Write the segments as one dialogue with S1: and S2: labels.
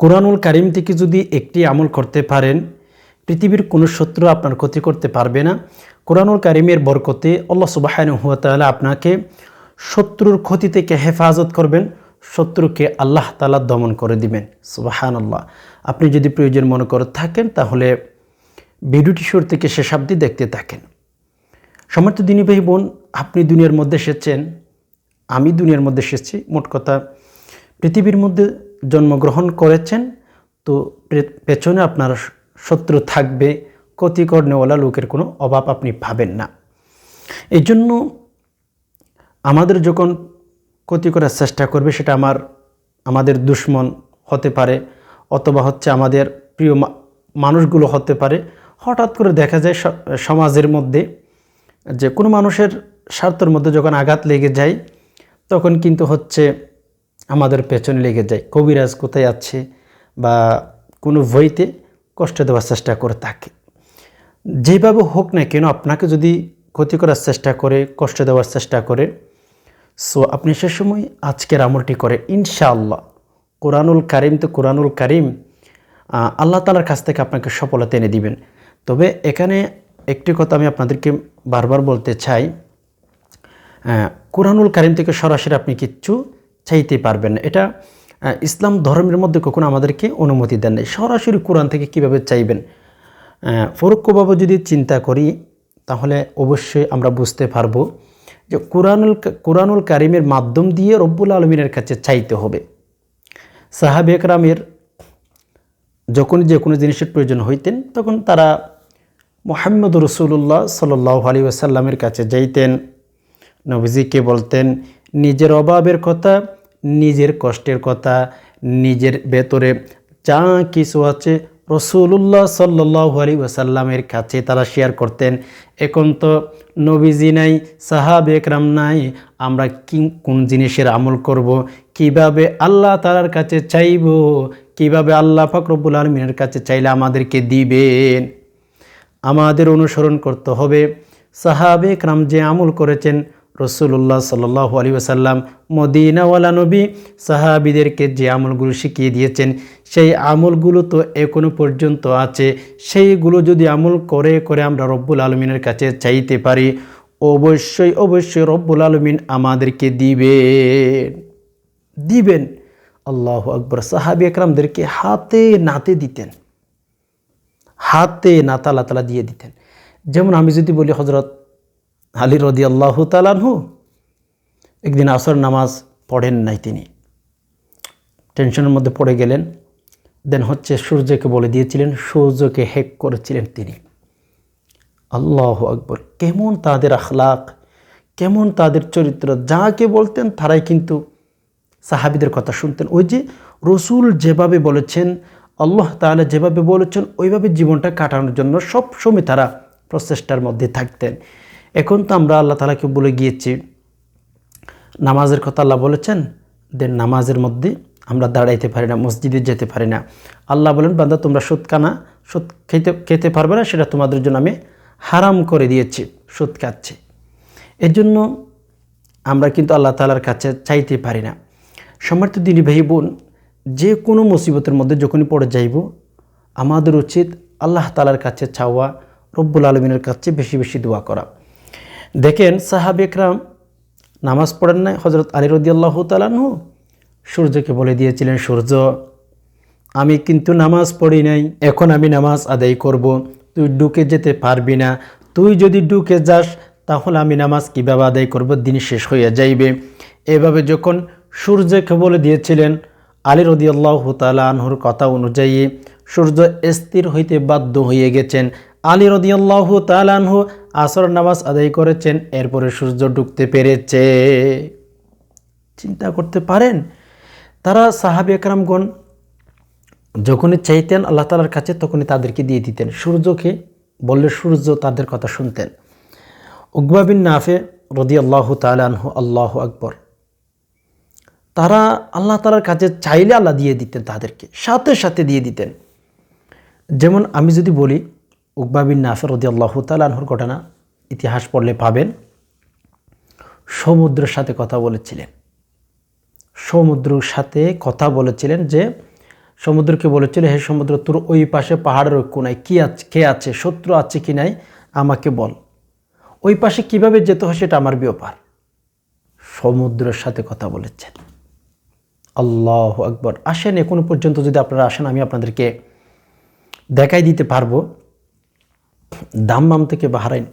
S1: কোরআনুল কারিম থেকে যদি একটি আমল করতে পারেন, পৃথিবীর কোনো শত্রু আপনার ক্ষতি করতে পারবে না। কোরআনুল কারিমের বরকতে আল্লাহ সুবাহান হুয়া তাআলা আপনাকে শত্রুর ক্ষতি থেকে হেফাজত করবেন, শত্রুকে আল্লাহ তালা দমন করে দিবেন। সুবাহান আল্লাহ আপনি যদি প্রয়োজন মনে করে থাকেন, তাহলে ভিডিওটি শুরু থেকে শেষ অবধি দেখতে থাকেন। সমর্থ দিনী ভাই বোন, আপনি দুনিয়ার মধ্যে এসেছেন, আমি দুনিয়ার মধ্যে এসেছি। মোট কথা, পৃথিবীর মধ্যে জন্মগ্রহণ করেছেন, তো পেছনে আপনার শত্রু থাকবে ক্ষতিকর নেওয়ালা লোকের কোনো অভাব আপনি পাবেন না। এই জন্য আমাদের যখন ক্ষতি করার চেষ্টা করবে, সেটা আমার, আমাদের দুশ্মন হতে পারে, অথবা হচ্ছে আমাদের প্রিয় মানুষগুলো হতে পারে। হঠাৎ করে দেখা যায় সমাজের মধ্যে যে কোনো মানুষের স্বার্থের মধ্যে যখন আঘাত লেগে যায়, তখন কিন্তু হচ্ছে আমাদের পেছনে লেগে যায়। কবিরাজ কোথায় আছে বা কোনো বইতে কষ্ট দেওয়ার চেষ্টা করে থাকে। যেভাবে হোক না কেন আপনাকে যদি ক্ষতি করার চেষ্টা করে, কষ্ট দেওয়ার চেষ্টা করে, সো আপনি সে সময় আজকের আমলটি করে। ইনশাআল্লাহ, কোরআনুল কারিম তো কোরআনুল কারিম আল্লাহ তালার কাছ থেকে আপনাকে সফলতা এনে দিবেন। তবে এখানে একটি কথা আমি আপনাদেরকে বারবার বলতে চাই কোরআনুল কারিম থেকে সরাসরি আপনি কিচ্ছু চাইতে পারবেন না। এটা ইসলাম ধর্মের মধ্যে কখনো আমাদেরকে অনুমতি দেন নাই। সরাসরি কোরআন থেকে কীভাবে চাইবেন? আহ, যদি চিন্তা করি তাহলে অবশ্যই আমরা বুঝতে পারব যে কোরআনুল কোরআনুল কারিমের মাধ্যম দিয়ে রব্বুল আলমিনের কাছে চাইতে হবে। সাহাবে একরামের যখন যে কোনো জিনিসের প্রয়োজন হইতেন তখন তারা মোহাম্মদ রসুল্লাহ সাল্লাহ আলী ওসাল্লামের কাছে যাইতেন নবীজিকে বলতেন নিজের অভাবের কথা, নিজের কষ্টের কথা, নিজের ভেতরে যা কিছু আছে রসুল্লাহ সাল্লাহ আলী ওসাল্লামের কাছে তারা শেয়ার করতেন। এখন তো নবীজি নাই, সাহাব একরাম নাই, আমরা কি, কোন জিনিসের আমল করব? কীভাবে আল্লাহ তালার কাছে চাইব? কীভাবে আল্লাহ ফকরবুল আলমিনের কাছে চাইলে আমাদেরকে দিবেন? আমাদের অনুসরণ করতে হবে। সাহাবে একরাম যে আমল করেছেন রসুল্লাহ সাল্লাহ আলী ওসাল্লাম মদিনাওয়ালা নবী সাহাবিদেরকে যে আমলগুলো শিখিয়ে দিয়েছেন, সেই আমলগুলো তো এখনও পর্যন্ত আছে। সেইগুলো যদি আমল করে করে আমরা রব্বুল আলমিনের কাছে চাইতে পারি, অবশ্যই অবশ্যই রব্বুল আলমিন আমাদেরকে দিবেন। দিবেন। আল্লাহ আকবর। সাহাবি একরামদেরকে হাতে নাতে দিতেন। হাতে না তালা তালা দিয়ে দিতেন। যেমন আমি যদি বলি হজরত আলী রদি আল্লাহ তালানহু একদিন আসর নামাজ পড়েন নাই তিনি। টেনশনের মধ্যে পড়ে গেলেন। দেন হচ্ছে সূর্যকে বলে দিয়েছিলেন, সূর্যকে হেক করেছিলেন তিনি। আল্লাহ আকবর। কেমন তাদের আখলাক, কেমন তাদের চরিত্র, যাকে বলতেন তারাই কিন্তু সাহাবিদের কথা শুনতেন। ওই যে রসুল যেভাবে বলেছেন, আল্লাহ তাহলে যেভাবে বলেছেন, ওইভাবে জীবনটা কাটানোর জন্য সব সময় তারা প্রচেষ্টার মধ্যে থাকতেন। এখন তো আমরা আল্লাহ তালাকে বলে গিয়েছি, নামাজের কথা আল্লাহ বলেছেন, দেন নামাজের মধ্যে আমরা দাঁড়াইতে পারি না, মসজিদে যেতে পারি না। আল্লাহ বলেন, বান্দা, তোমরা সুদ কানা সুদ খেতে খেতে পারবে না, সেটা তোমাদের জন্য আমি হারাম করে দিয়েছি, সুদ খাচ্ছে। এর জন্য আমরা কিন্তু আল্লাহ তালার কাছে চাইতে পারি না। সমর্থ দিনী ভাই বোন, যে কোনো মুসিবতের মধ্যে যখনই পড়ে যাইব, আমাদের উচিত আল্লাহ তালার কাছে চাওয়া, রব্বুল আলমিনের কাছে বেশি বেশি দোয়া করা। দেখেন সাহাব একরাম নামাজ পড়েন নাই হজরত আলী রদিয়াল্লাহ তালানহু সূর্যকে বলে দিয়েছিলেন, সূর্য, আমি কিন্তু নামাজ পড়ি নাই, এখন আমি নামাজ আদায় করব। তুই ডুকে যেতে পারবি না। তুই যদি ডুকে যাস, তাহলে আমি নামাজ কীভাবে আদায় করব? দিন শেষ হয়ে যাইবে। এভাবে যখন সূর্যকে বলে দিয়েছিলেন, আলী রদিয়াল্লাহ তালা কথা অনুযায়ী সূর্য স্থির হইতে বাধ্য হয়ে গেছেন। আলী রদিয়াল্লাহ তালানহু আসর নামাজ আদায় করেছেন, এরপরে সূর্য ডুবতে পেরেছে। চিন্তা করতে পারেন, তারা সাহাবি একরামগণ যখনই চাইতেন আল্লাহ তালার কাছে, তখনই তাদেরকে দিয়ে দিতেন। সূর্যকে বললে সূর্য তাদের কথা শুনতেন। উকবা বিন নাফে রদি আল্লাহ তালানহু আল্লাহ আকবর, তারা আল্লাহ তালার কাছে চাইলে আল্লাহ দিয়ে দিতেন তাদেরকে, সাথে সাথে দিয়ে দিতেন। যেমন আমি যদি বলি উকবা বিন নাফে রদি আল্লাহ ঘটনা ইতিহাস পড়লে পাবেন। সমুদ্রের সাথে কথা বলেছিলেন। সমুদ্রের সাথে কথা বলেছিলেন যে সমুদ্রকে বলেছিল, হে সমুদ্র, তোর ওই পাশে পাহাড়ের কোনায় কী আছে, কে আছে, শত্রু আছে কি নাই, আমাকে বল। ওই পাশে কীভাবে যেতে হয় সেটা আমার ব্যাপার। সমুদ্রের সাথে কথা বলেছেন। আল্লাহ আকবর। আসেন, এখনও পর্যন্ত যদি আপনারা আসেন, আমি আপনাদেরকে দেখাই দিতে পারব। দাম্মাম থেকে বাহারাইন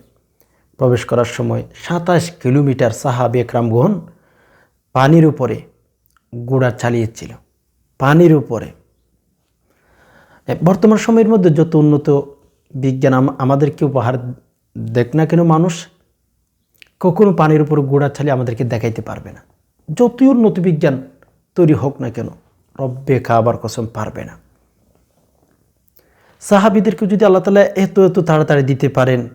S1: প্রবেশ করার সময় সাতাশ কিলোমিটার সাহাবি একরামগণ পানির উপরে গোড়া চালিয়েছিল। পানির উপরে। বর্তমান সময়ের মধ্যে যত উন্নত বিজ্ঞান আম- আমাদেরকে উপহার দেখ না কেন মানুষ, কখনো পানির উপর গোড়া চালিয়ে আমাদেরকে দেখাইতে পারবে না। যতই উন্নত বিজ্ঞান তৈরি হোক না কেন, রব্বে খাবার কসম পারবে না। সাহাবিদেরকে যদি আল্লাহ তালা এত এত তাড়াতাড়ি দিতে পারেন,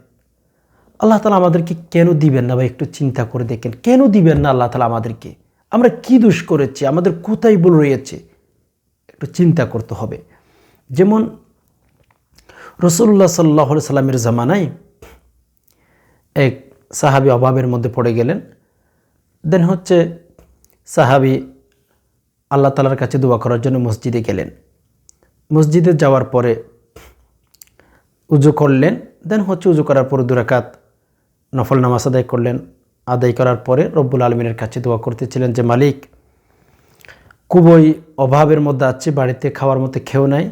S1: আল্লাহ তালা আমাদেরকে কেন দিবেন না বা একটু চিন্তা করে দেখেন। কেন দিবেন না আল্লাহ তালা আমাদেরকে? আমরা কি দোষ করেছি? আমাদের কোথায় ভুল রয়েছে? একটু চিন্তা করতে হবে। যেমন রসুল্লাহ সাল্লাহ সাল্লামের জামানায় এক সাহাবি অভাবের মধ্যে পড়ে গেলেন। দেন হচ্ছে সাহাবি আল্লাহ তালার কাছে দোয়া করার জন্য মসজিদে গেলেন। মসজিদে যাওয়ার পরে উজু করলেন দেন হচ্ছে উজু করার পরে দুরাকাত নফল নামাজ আদায় করলেন। আদায় করার পরে রব্বুল আলমিনের কাছে দোয়া করতেছিলেন যে, মালিক, খুবই অভাবের মধ্যে আছে, বাড়িতে খাওয়ার মতো খেয়েও নাই।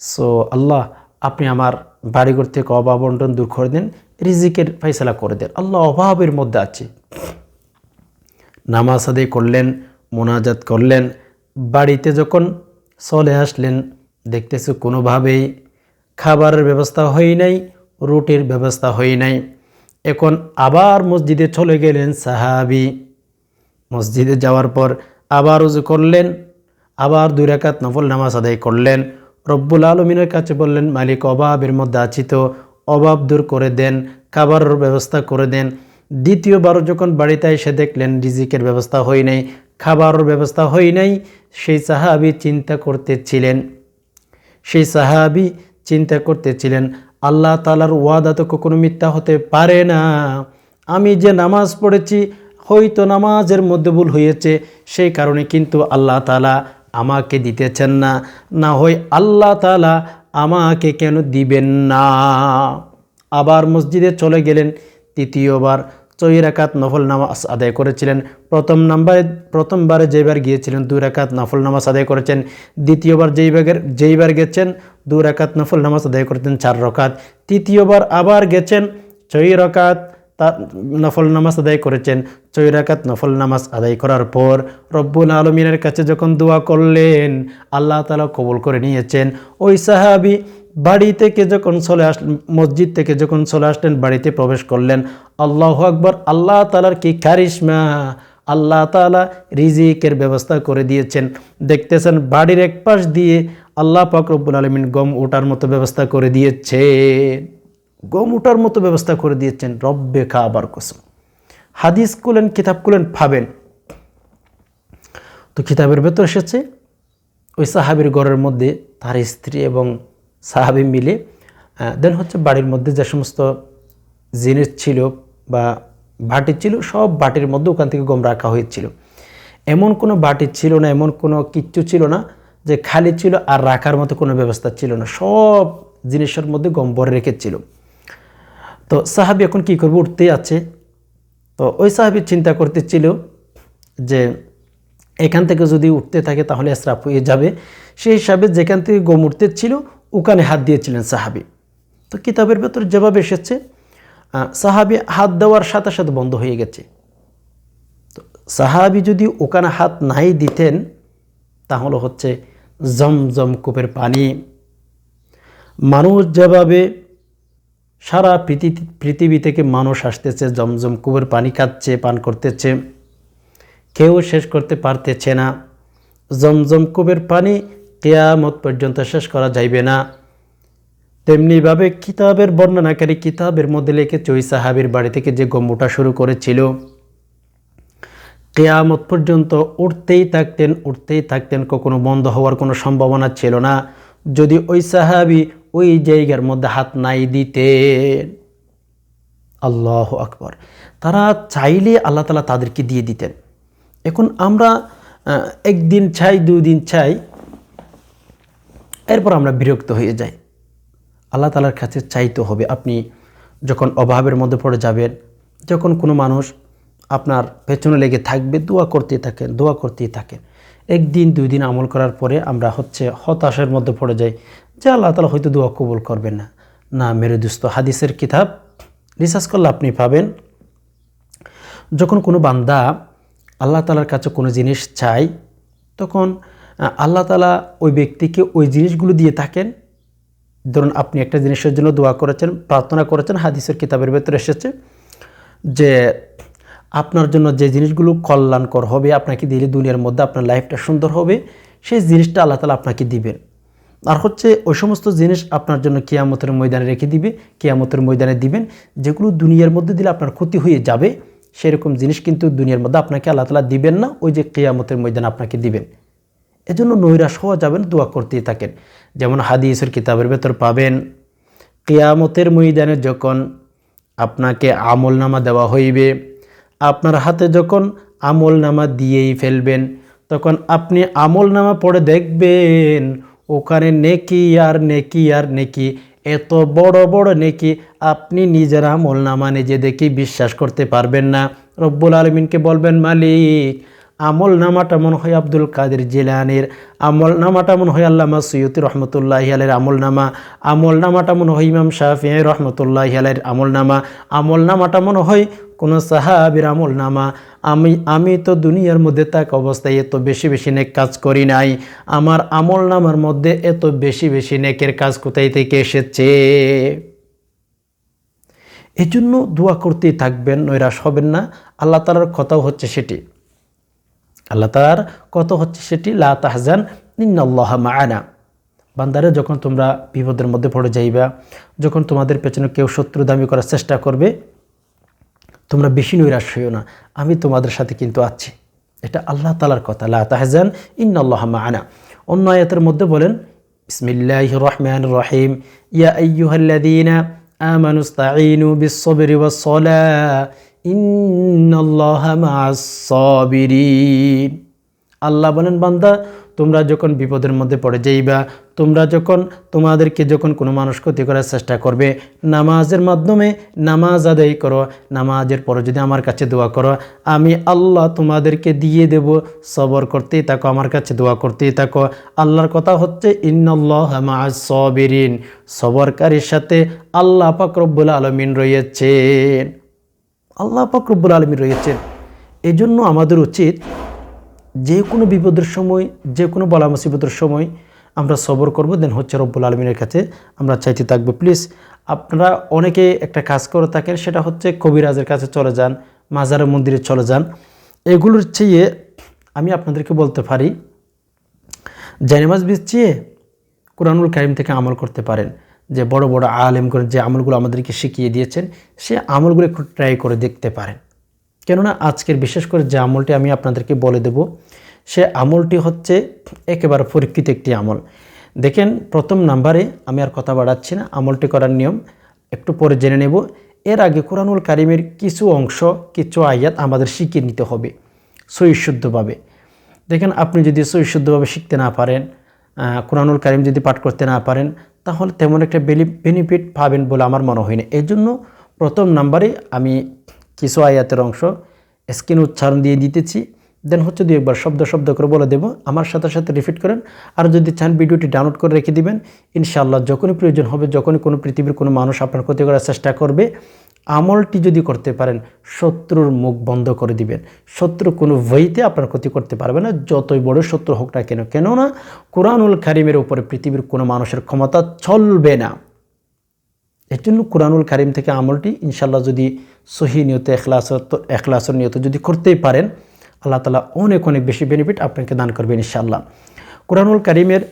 S1: সো আল্লাহ, আপনি আমার বাড়িঘর থেকে অভাব বন্টন দূর করে দেন, রিজিকের ফয়সালা করে দেন। আল্লাহ অভাবের মধ্যে আছে। নামাজ আদায় করলেন, মোনাজাত করলেন, বাড়িতে যখন চলে আসলেন, দেখতেছে কোনোভাবেই খাবারের ব্যবস্থা হয় নাই, রুটির ব্যবস্থা হয় নাই। এখন আবার মসজিদে চলে গেলেন সাহাবি। মসজিদে যাওয়ার পর আবার উজু করলেন, আবার দুই রাকাত নফল নামাজ আদায় করলেন। রব্বুল আলমিনের কাছে বললেন, মালিক অভাবের মধ্যে আছি তো, অভাব দূর করে দেন, খাবারের ব্যবস্থা করে দেন। দ্বিতীয়বারও যখন বাড়িতে এসে দেখলেন, রিজিকের ব্যবস্থা হয় নাই, খাবারের ব্যবস্থা হয় নাই, সেই সাহাবি চিন্তা করতেছিলেন। সেই সাহাবি চিন্তা করতেছিলেন, আল্লাহ তালার ওয়াদা তো কখনো মিথ্যা হতে পারে না। আমি যে নামাজ পড়েছি, হয়তো নামাজের মধ্যে ভুল হয়েছে, সেই কারণে কিন্তু আল্লাহ তালা আমাকে দিতেছেন না। না হয় আল্লাহ তালা আমাকে কেন দিবেন না? আবার মসজিদে চলে গেলেন, তৃতীয়বার চই রাকাত নফল নামাজ আদায় করেছিলেন। প্রথম নাম্বারে প্রথমবারে যেইবার গিয়েছিলেন, দুই রাকাত নফল নামাজ আদায় করেছেন। দ্বিতীয়বার যেইবার যেইবার গেছেন, দুই রাকাত নফল নামাজ আদায় করেছেন চার রকাত। তৃতীয়বার আবার গেছেন ছয় রকাত তা নফল নামাজ আদায় করেছেন। ছয় রাকাত নফল নামাজ আদায় করার পর রব্বুল আলমিনের কাছে যখন দোয়া করলেন, আল্লাহ তালা কবুল করে নিয়েছেন। ওই সাহাবি বাড়ি থেকে যখন চলে আসলেন মসজিদ থেকে যখন চলে আসলেন, বাড়িতে প্রবেশ করলেন। আল্লাহ আকবর, আল্লাহ তালার কি কারিশমা আল্লাহ তালা রিজিকের ব্যবস্থা করে দিয়েছেন। দেখতেছেন, বাড়ির এক পাশ দিয়ে আল্লাহ রব্বুল আলমিন গম ওঠার মতো ব্যবস্থা করে দিয়েছেন। গম ওঠার মতো ব্যবস্থা করে দিয়েছেন। রব্বে খাবার কসম। হাদিস কুলেন কিতাব কুলেন পাবেন তো কিতাবের ভেতর এসেছে, ওই সাহাবির ঘরের মধ্যে তার স্ত্রী এবং সাহাবি মিলে দেন হচ্ছে বাড়ির মধ্যে যে সমস্ত জিনিস ছিল বা বাটি ছিল, সব বাটির মধ্যে ওখান থেকে গম রাখা হয়েছিল। এমন কোনো বাটি ছিল না, এমন কোনো কিচ্ছু ছিল না যে খালি ছিল আর রাখার মতো কোনো ব্যবস্থা ছিল না। সব জিনিসের মধ্যে গম ভরে রেখেছিল। তো সাহাবি এখন কী করবে? উঠতেই আছে। তো ওই সাহাবি চিন্তা করতেছিল যে এখান থেকে যদি উঠতে থাকে তাহলে এসরাফ হয়ে যাবে। সেই হিসাবে যেখান থেকে গম উঠতে ছিল ওখানে হাত দিয়েছিলেন সাহাবি। তো কিতাবের ভেতর যেভাবে এসেছে সাহাবি হাত দেওয়ার সাথে সাথে বন্ধ হয়ে গেছে। তো সাহাবি যদি ওখানে হাত নাই দিতেন, তাহলে হচ্ছে জমজম কূপের পানি। মানুষ যেভাবে সারা পৃথিবী পৃথিবী থেকে মানুষ আসতেছে, জমজম কূপের পানি খাচ্ছে, পান করতেছে। কেউ শেষ করতে পারতেছে না। জমজম কূপের পানি কেয়ামত পর্যন্ত শেষ করা যাইবে না। তেমনিভাবে কিতাবের বর্ণনাকারী কিতাবের মধ্যে লিখেছে ওই সাহাবির বাড়ি থেকে যে গম্বুটা শুরু করেছিল, কেয়ামত পর্যন্ত উঠতেই থাকতেন উঠতেই থাকতেন কখনো বন্ধ হওয়ার কোনো সম্ভাবনা ছিল না। যদি ওই সাহাবি ওই জায়গার মধ্যে হাত নাই দিতেন, আল্লাহ আকবর। তারা চাইলে আল্লাহ তালা তাদেরকে দিয়ে দিতেন। এখন আমরা একদিন চাই দুই দিন চাই এরপর আমরা বিরক্ত হয়ে যাই। আল্লাহ তালার কাছে চাইতে হবে, আপনি যখন অভাবের মধ্যে পড়ে যাবেন, যখন কোনো মানুষ আপনার পেছনে লেগে থাকবে, দোয়া করতেই থাকেন, দোয়া করতেই থাকেন। একদিন, দুই দিন আমল করার পরে আমরা হচ্ছে হতাশার মধ্যে পড়ে যাই যে আল্লাহ তালা হয়তো দোয়া কবুল করবেন না। না, মেরে দুস্ত, হাদিসের কিতাব রিসার্চ করলে আপনি পাবেন। যখন কোনো বান্দা আল্লাহ তালার কাছে কোনো জিনিস চাই তখন আল্লাহ তালা ওই ব্যক্তিকে ওই জিনিসগুলো দিয়ে থাকেন। ধরুন আপনি একটা জিনিসের জন্য দোয়া করেছেন, প্রার্থনা করেছেন, হাদিসের কিতাবের ভেতরে এসেছে যে আপনার জন্য যে জিনিসগুলো কল্যাণকর হবে, আপনাকে দিলে দুনিয়ার মধ্যে আপনার লাইফটা সুন্দর হবে, সেই জিনিসটা আল্লাহ তালা আপনাকে দিবেন। আর হচ্ছে ওই সমস্ত জিনিস আপনার জন্য কেয়ামতের ময়দানে রেখে দিবে, কেয়ামতের ময়দানে দিবেন, যেগুলো দুনিয়ার মধ্যে দিলে আপনার ক্ষতি হয়ে যাবে, সেরকম জিনিস কিন্তু দুনিয়ার মধ্যে আপনাকে আল্লাহ তালা দিবেন না, ওই যে কেয়ামতের ময়দানে আপনাকে দিবেন। এজন্য নৈরাশ হওয়া যাবেন দোয়া করতেই থাকেন। যেমন হাদিসের কিতাবের ভেতর পাবেন, কেয়ামতের ময়দানে যখন আপনাকে আমল নামা দেওয়া হইবে, আপনার হাতে যখন আমল নামা দিয়েই ফেলবেন, তখন আপনি আমল নামা পড়ে দেখবেন, ওখানে নেকি আর নেকি আর নেকি, এত বড় বড় নেকি আপনি নিজের আমল নামা নিজে দেখি বিশ্বাস করতে পারবেন না। রব্বুল আলমিনকে বলবেন, মালিক আমল নামাটা মনে হয় আব্দুল কাদের জিলানের। আমল নামাটা মনে হয় আল্লামা সৈয়দ রহমতুল্লাহ আলের আমল নামা। আমল নামাটা মনে হয় ইমাম শাহি রহমতুল্লাহ আলের আমল নামা। আমল নামাটা মনে হয় কোনো সাহাবির আমল নামা। আমি আমি তো দুনিয়ার মধ্যে তাক অবস্থায় এত বেশি বেশি নেক কাজ করি নাই। আমার আমল নামার মধ্যে এত বেশি বেশি নেকের কাজ কোথায় থেকে এসেছে? এই জন্য দোয়া করতেই থাকবেন, নৈরাশ হবেন না। আল্লাহ তালার কথাও হচ্ছে সেটি। আল্লাহ তালার কত হচ্ছে সেটি? লা তাহজান, ইন্নাল্লাহ মাআনা। বান্দারে যখন তোমরা বিপদের মধ্যে পড়ে যাইবা, যখন তোমাদের পেছনে কেউ শত্রু দামি করার চেষ্টা করবে, তোমরা বেশি নৈরাশ হইও না। আমি তোমাদের সাথে কিন্তু আছি। এটা আল্লাহ তালার কথা। লা তাহজান, ইন্নাল্লাহ মাআনা। অন্য আয়াতের মধ্যে বলেন বিসমিল্লাহ রহমান রহিম, ইয়া আইয়ুহাল্লাযীনা আমানু ইসতাঈনু বিস-সাবরি ওয়াস-সালাহ আল্লাহ বলেন, বান্দা, তোমরা যখন বিপদের মধ্যে পড়ে যাইবা, তোমরা যখন, তোমাদেরকে যখন কোনো মানুষ ক্ষতি করার চেষ্টা করবে, নামাজের মাধ্যমে নামাজ আদায় করো। নামাজের পরে যদি আমার কাছে দোয়া করো, আমি আল্লাহ তোমাদেরকে দিয়ে দেব, সবর করতেই থাকো, আমার কাছে দোয়া করতেই থাকো। আল্লাহর কথা হচ্ছে ইন্নআল্লাহ সবিরিন। সবরকারীর সাথে আল্লাহ পাকরব্বুল আলমিন রয়েছেন। আল্লাহ পাকরব্বুল আলমিন রয়েছেন এই জন্য আমাদের উচিত যে কোনো বিপদের সময়, যে কোনো বলা মুসিবতের সময় আমরা সবর করব। দেন হচ্ছে রব্বুল আলমিনের কাছে আমরা চাইতে থাকব। প্লিজ আপনারা অনেকে একটা কাজ করে থাকেন, সেটা হচ্ছে কবিরাজের কাছে চলে যান মাজারের মন্দিরে চলে যান। এগুলোর চেয়ে আমি আপনাদেরকে বলতে পারি জানিমাজ বিচিয়ে কোরআনুল কারিম থেকে আমল করতে পারেন। যে বড় বড় আলেম করে যে আমলগুলো আমাদেরকে শিখিয়ে দিয়েছেন, সে আমলগুলো একটু ট্রাই করে দেখতে পারেন। কেননা আজকের বিশেষ করে যে আমলটি আমি আপনাদেরকে বলে দেব, সে আমলটি হচ্ছে একেবারে পরীক্ষিত একটি আমল। দেখেন, প্রথম নাম্বারে আমি আর কথা বাড়াচ্ছি না, আমলটি করার নিয়ম একটু পরে জেনে নেব। এর আগে কোরআনুল কারিমের কিছু অংশ, কিছু আয়াত আমাদের শিখিয়ে নিতে হবে সহিশুদ্ধভাবে দেখেন, আপনি যদি সহিশুদ্ধভাবে শিখতে না পারেন কোরআনুল কারিম যদি পাঠ করতে না পারেন তাহলে তেমন একটা বেনিফিট পাবেন বলে আমার মনে হয় না। এই জন্য প্রথম নাম্বারে আমি কিছু আয়াতের অংশ, স্ক্রিন উচ্চারণ দিয়ে দিতেছি। দেন হচ্ছে দুই একবার শব্দ শব্দ করে বলে দেব। আমার সাথে সাথে রিপিট করেন। আর যদি চান ভিডিওটি ডাউনলোড করে রেখে দেবেন, ইনশাআল্লাহ যখনই প্রয়োজন হবে, যখনই কোনো পৃথিবীর কোনো মানুষ আপনার ক্ষতি করার চেষ্টা করবে আমলটি যদি করতে পারেন, শত্রুর মুখ বন্ধ করে দিবেন। শত্রু কোনো বইতে আপনার ক্ষতি করতে পারবে না, যতই বড় শত্রু হোক না কেন। কেননা, কোরআনুল কারিমের উপরে পৃথিবীর কোনো মানুষের ক্ষমতা চলবে না। এর জন্য কোরআনুল কারিম থেকে আমলটি ইনশাল্লাহ যদি সহি নিয়ত, এখলাস, এখলাসের নিয়ত যদি করতেই পারেন, আল্লাহ তালা অনেক অনেক বেশি বেনিফিট আপনাকে দান করবেন ইনশাল্লাহ কোরআনুল কারিমের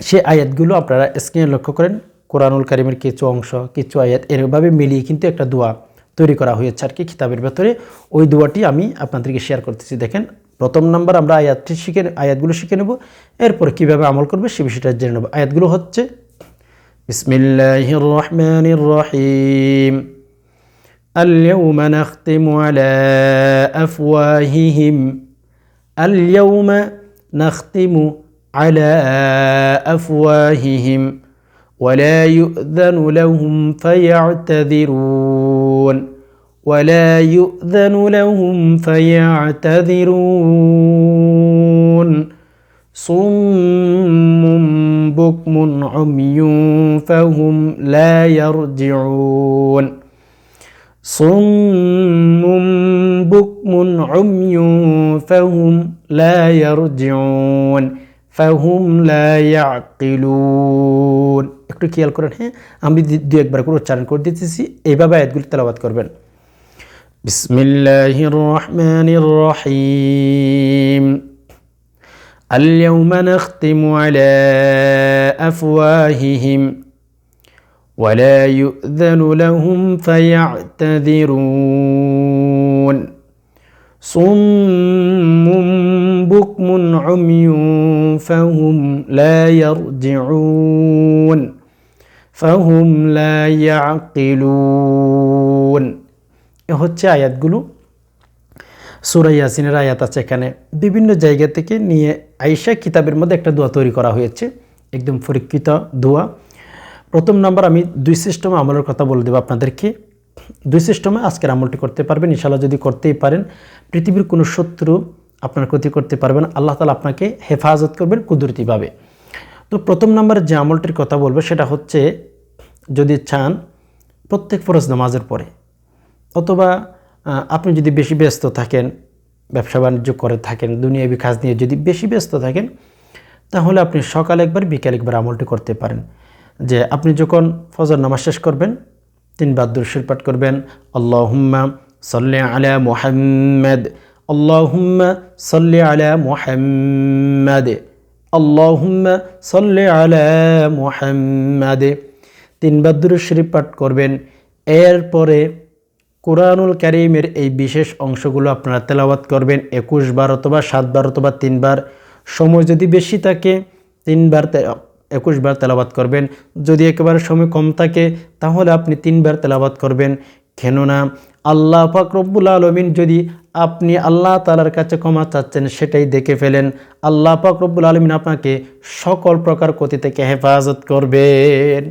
S1: সে আয়াতগুলো আপনারা স্ক্রিনে লক্ষ্য করেন। কোরআনুল কারিমের কিছু অংশ কিছু আয়াত এরভাবে মিলিয়ে কিন্তু একটা দোয়া তৈরি করা হয়েছে আর কি কিতাবের ভেতরে ওই দোয়াটি আমি আপনাদেরকে শেয়ার করতেছি দেখেন প্রথম নাম্বার আমরা আয়াতটি শিখে আয়াতগুলো শিখে নেব এরপর কীভাবে আমল করবে সে বিষয়টা জেনে নেব আয়াতগুলো হচ্ছে بسم الله الرحمن الرحيم اليوم نختم على أفواههم اليوم نختم على أفواههم ولا يؤذن لهم فيعتذرون. ولا يؤذن لهم فيعتذرون. صم بكم عمي فهم لا يرجعون. صم بكم عمي فهم لا يرجعون. فهم لا يعقلون. একটু খেয়াল করেন হ্যাঁ আমি দু একবার করে উচ্চারণ করে দিতেছি এইভাবে আয়াতগুলি তেলাবাদ করবেন بسم الله الرحمن الرحيم اليوم نختم على أفواههم ولا يؤذن لهم فيعتذرون صم بكم عمي فهم لا يرجعون ফাহুম লা ইয়াকিলুন হচ্ছে আয়াতগুলো। সুরা ইয়াসিনের আয়াত আছে এখানে। বিভিন্ন জায়গা থেকে নিয়ে আয়েশা কিতাবের মধ্যে একটা দোয়া তৈরি করা হয়েছে। একদম পরীক্ষিত দোয়া। প্রথম নাম্বার আমি দুই সিস্টেমে আমলের কথা বলে দেবো আপনাদেরকে। দুই সিস্টেমে আজকের আমলটি করতে পারবেন। ইশাল্লাহ যদি করতেই পারেন, পৃথিবীর কোনো শত্রু আপনার ক্ষতি করতে পারবেন আল্লাহ তালা আপনাকে হেফাজত করবেন কুদরতিভাবে। তো প্রথম নাম্বার যে আমলটির কথা বলবে, সেটা হচ্ছে যদি চান প্রত্যেক ফরজ নামাজের পরে, অথবা আপনি যদি বেশি ব্যস্ত থাকেন, ব্যবসা বাণিজ্য করে থাকেন, দুনিয়াবি কাজ নিয়ে যদি বেশি ব্যস্ত থাকেন, তাহলে আপনি সকাল একবার, বিকেল একবার আমলটি করতে পারেন। যে আপনি যখন ফজর নামাজ শেষ করবেন, তিনবার দুরশির পাঠ করবেন, আল্লাহুম্মা সল্লি আলা মুহাম্মদ, আল্লাহুম্মা সল্লি আলা মুহাম্মদ, আল্লাহুম্মা সল্লি আলা মুহাম্মদ। তিনবার দুরশির পাঠ করবেন। এরপরে কোরআনুল কারিমের এই বিশেষ অংশগুলো আপনারা তেলাওয়াত করবেন। একুশ বার অথবা সাতবার অথবা তিনবার সময় যদি বেশি থাকে তিনবার একুশ বার তেলাবাত করবেন। যদি একেবারে সময় কম থাকে, তাহলে আপনি তিনবার তেলাবাত করবেন। কেননা আল্লাহ পাক রব্বুল আলমিন যদি আপনি আল্লাহ তালার কাছে ক্ষমা চাচ্ছেন, সেটাই দেখে ফেলেন। আল্লাহ পাক রব্বুল আলমিন আপনাকে সকল প্রকার ক্ষতি থেকে হেফাজত করবেন।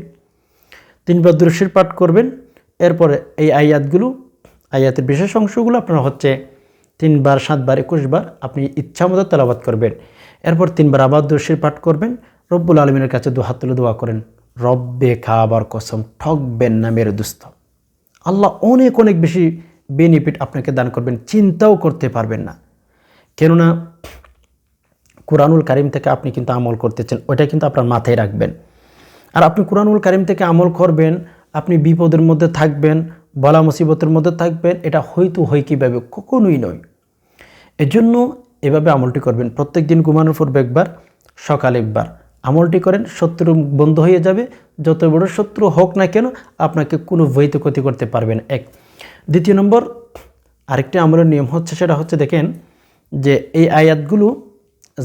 S1: তিনবার দৃশ্যের পাঠ করবেন। এরপরে এই আয়াতগুলো, আয়াতের বিশেষ অংশগুলো আপনারা হচ্ছে তিনবার, সাতবার, একুশবার আপনি ইচ্ছা মতো তেলাবাত করবেন। এরপর তিনবার আবার দর্শীর পাঠ করবেন। রব্বুল আলমিনের কাছে দু হাত তুলে দোয়া করেন, রব্বে খাবার কসম ঠকবেন না মেরে দুস্থ আল্লাহ অনেক অনেক বেশি বেনিফিট আপনাকে দান করবেন, চিন্তাও করতে পারবেন না। কেননা, কোরআনুল কারিম থেকে আপনি কিন্তু আমল করতেছেন, ওইটা কিন্তু আপনার মাথায় রাখবেন। আর আপনি কোরআনুল কারিম থেকে আমল করবেন, আপনি বিপদের মধ্যে থাকবেন, বলা মুসিবতের মধ্যে থাকবেন, এটা হয়তো হয় কীভাবে কখনোই নয়। এজন্য এভাবে আমলটি করবেন। প্রত্যেক দিন ঘুমানোর পূর্বে একবার, সকাল একবার। আমলটি করেন, শত্রু বন্ধ হয়ে যাবে। যত বড় শত্রু হোক না কেন, আপনাকে কোনো বইতে ক্ষতি করতে পারবেন এক। দ্বিতীয় নম্বর, আরেকটি আমলের নিয়ম হচ্ছে, সেটা হচ্ছে দেখেন যে, এই আয়াতগুলো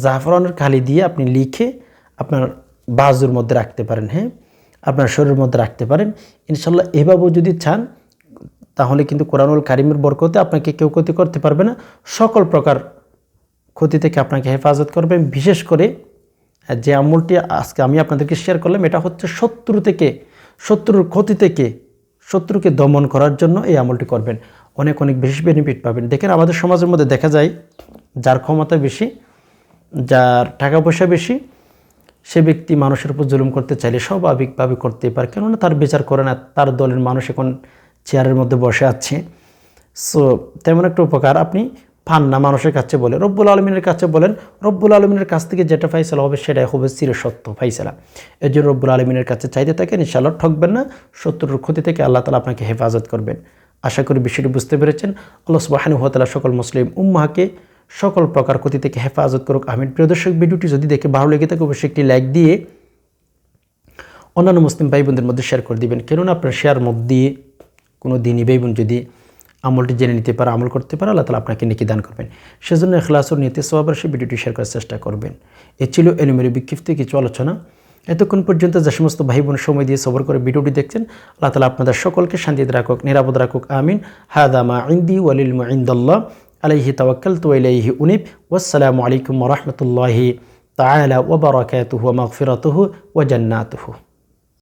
S1: জাফরানের খালি দিয়ে আপনি লিখে আপনার বাজুর মধ্যে রাখতে পারেন হ্যাঁ? আপনার শরীরের মধ্যে রাখতে পারেন। ইনশাল্লাহ এভাবেও যদি চান, তাহলে কিন্তু কোরআনুল কারিমের বরকতে আপনাকে কেউ ক্ষতি করতে পারবে না। সকল প্রকার ক্ষতি থেকে আপনাকে হেফাজত করবেন বিশেষ করে যে আমলটি আজকে আমি আপনাদেরকে শেয়ার করলাম, এটা হচ্ছে শত্রু থেকে, শত্রুর ক্ষতি থেকে শত্রুকে দমন করার জন্য এই আমলটি করবেন। অনেক অনেক বেশি বেনিফিট পাবেন। দেখেন, আমাদের সমাজের মধ্যে দেখা যায়, যার ক্ষমতা বেশি, যার টাকা পয়সা বেশি সে ব্যক্তি মানুষের উপর জুলুম করতে চাইলে স্বাভাবিকভাবে করতে পারে। কেননা তার বিচার করে না, তার দলের মানুষ এখন চেয়ারের মধ্যে বসে আছে। সো তেমন একটা উপকার আপনি পান না মানুষের কাছে বলে। রব্বুল আলমিনের কাছে বলেন, রব্বুল আলমিনের কাছ থেকে যেটা ফাইসলা হবে সেটাই হবে চির সত্য ফাইসলা। এর জন্য রব্বুল আলমিনের কাছে চাইতে থাকেন ইনশাল্লাহ ঠকবেন না, শত্রুর ক্ষতি থেকে আল্লাহ তালা আপনাকে হেফাজত করবেন। আশা করি বিষয়টি বুঝতে পেরেছেন। আল্লাহ সুবাহানু সুবাহানুহতালা সকল মুসলিম উম্মাহকে সকল প্রকার ক্ষতি থেকে হেফাজত করুক, আমিন। প্রিয় দর্শক, ভিডিওটি যদি দেখে ভালো লেগে থাকে, অবশ্যই একটি লাইক দিয়ে অন্যান্য মুসলিম ভাই বোনদের মধ্যে শেয়ার করে দিবেন। কেননা আপনার শেয়ার মধ্যে দিয়ে কোনো দিনই ভাই বোন যদি আমলটি জেনে নিতে পারে, আমল করতে পারে, আল্লাহ তালা আপনাকে নেকি দান করবেন। সেজন্য এখলাসর নিতে সবার সে ভিডিওটি শেয়ার করার চেষ্টা করবেন। এ ছিল এলিমের বিক্ষিপ্ত কিছু আলোচনা। এতক্ষণ পর্যন্ত যে সমস্ত ভাই বোন সময় দিয়ে সবর করে ভিডিওটি দেখছেন, আল্লাহ তালা আপনাদের সকলকে শান্তিতে রাখুক, নিরাপদ রাখুক, আমিন। হাদামা ইন্দি ওয়ালিল ইন্দাল্লাহ। عليه توكلت وإليه أنيب. والسلام عليكم ورحمة الله تعالى وبركاته ومغفرته وجناته.